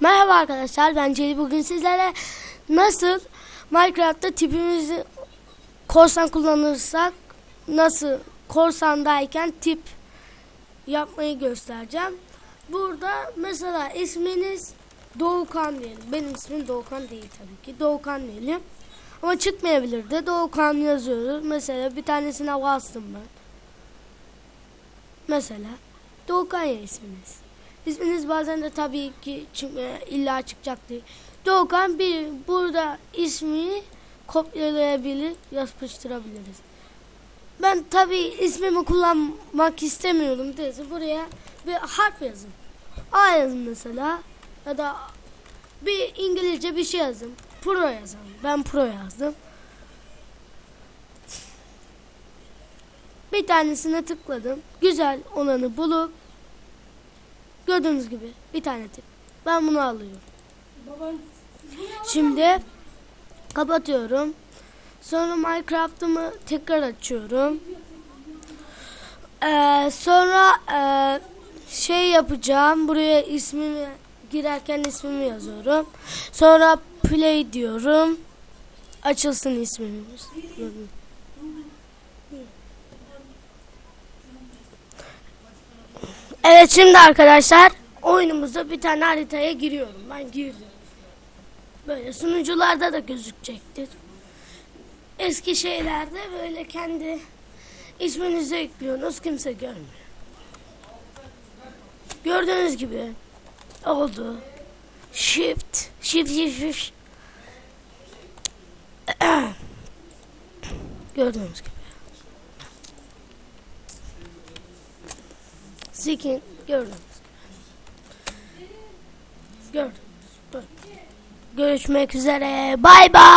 Merhaba arkadaşlar ben Celi bugün sizlere nasıl Minecraft'ta tipimizi korsan kullanırsak nasıl korsandayken tip yapmayı göstereceğim. Burada mesela isminiz Doğukan diyelim. Benim ismim Doğukan değil tabii ki. Doğukan diyelim. Ama çıkmayabilir de Doğukan yazıyoruz. Mesela bir tanesine bastım ben. Mesela Doğukan ya isminiz. İsminiz bazen de tabii ki çıkmaya illa çıkacak değil. Doğukan bir burada ismini kopyalayabilir, yapıştırabiliriz. Ben tabii ismimi kullanmak istemiyorum deyse buraya bir harf yazın. A yazın mesela ya da bir İngilizce bir şey yazın. Pro yazın. Ben pro yazdım. Bir tanesine tıkladım. Güzel olanı bulup gördüğünüz gibi bir tane tık. Ben bunu alıyorum. Şimdi kapatıyorum. Sonra Minecraft'ımı tekrar açıyorum. Ee, sonra e, şey yapacağım. Buraya ismimi girerken ismimi yazıyorum. Sonra play diyorum. Açılsın ismimiz. Evet şimdi arkadaşlar oyunumuzda bir tane haritaya giriyorum. Ben girdim. Böyle sunucularda da gözükecektir. Eski şeylerde böyle kendi isminizi ekliyorsunuz kimse görmüyor. Gördüğünüz gibi oldu. Shift, shift, shift, shift. Gördüğünüz gibi. Skin gördünüz. Gördünüz. Böyle. Görüşmek üzere. Bay bay.